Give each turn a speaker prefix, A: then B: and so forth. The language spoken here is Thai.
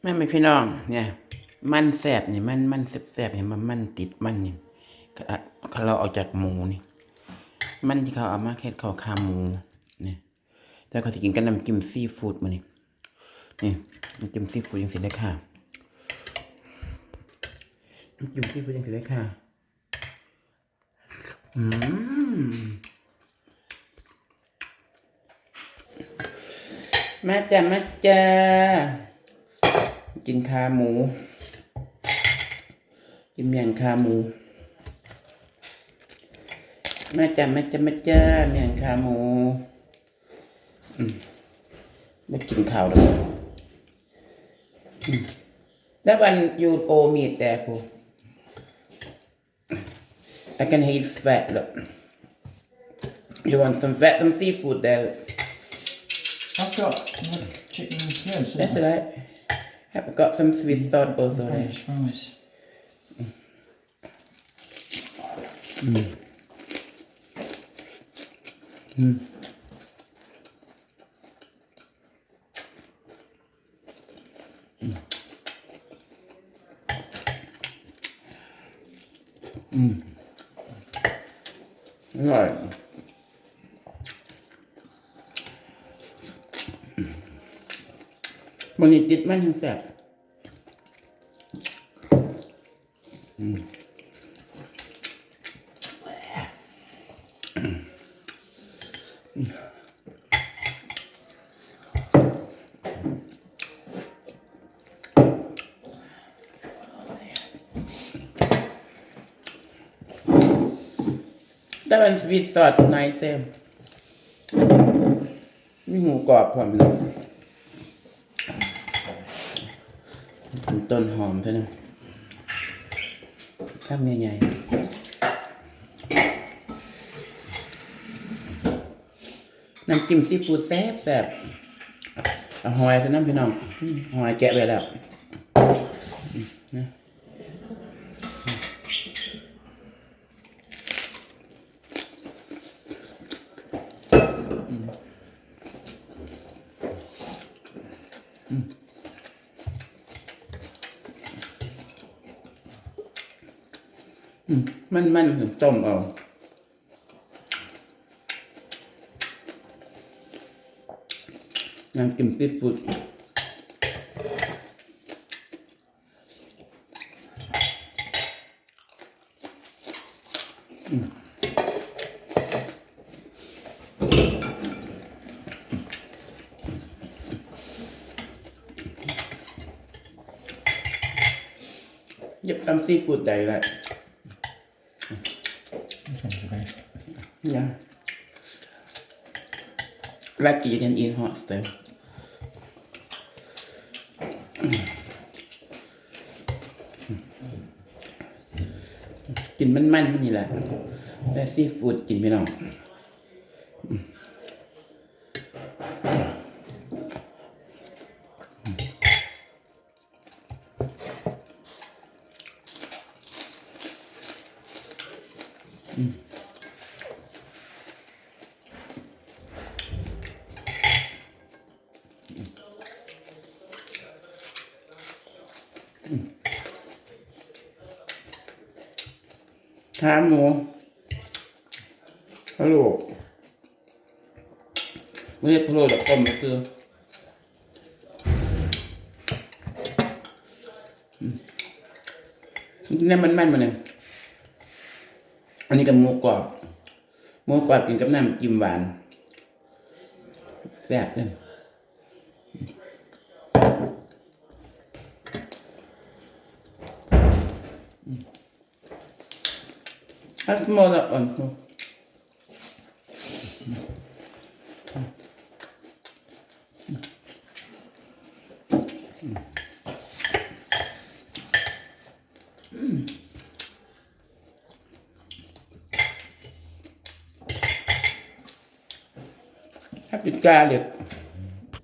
A: แม่ไม่พี่น้อง เนี่ย มันแสบนี่มันมันแสบๆเห็นมันมันติดมันนี่เขาเราเอาจากหมูนี่ มันที่เขาเอามาเฮ็ดข้าวขาหมูเนี่ยแต่เขาจะกินกับน้ำจิ้มซีฟู้ดมานี่นี่น้ำจิ้มซีฟู้ดยังสิได้ค่ะน้ำจิ้มซีฟู้ดยังสิได้ค่ะอืมแม่จ้าแม่จ้า กินขาหมู กินเมียงขาหมูแม่จ๋าแม่จ๋าแม่จ๋าเมียงขาหมูอืมไม่กินข้าวแล้วอืมแล้ววันยูโปมีแต่กู I can eat fat look you want some fat some seafood there
B: I've got like, chicken and clothes.
A: that's right have got some sweet sauce also there
B: French fries.
A: Right. มันนี่ติดมันทั้งแสบแต่มันสวีทซอสไนเซมมีหมูกรอบพร้อมเลย ต้นหอมเท่านั้นข้ามใหญ่ๆน้ำจิ้มซีฟู้ดแซ่บแซ่บหอยเท่านั้นพี่น้องหอยแกะไปแล้ว มันมันต้มเอาน้ำจิ้มซีฟู้ดอืมหยิบตำซีฟู้ดได้เลย Yeah. Like you can eat hot still. กินมันมันๆนี่แหละแต่ซีฟู้ดกินไม่น้อง ขาหมูพะโล้ไม่ใช่พะโล้ดอกต้มก็คืออืมนี่มันมันมาเนี่ย นนี้กับหมูกรอบหมูกรอบกินกับน้ำจิ้มหวานแซ่บเลยอัสโมลอ่อน तितक्या आलेत.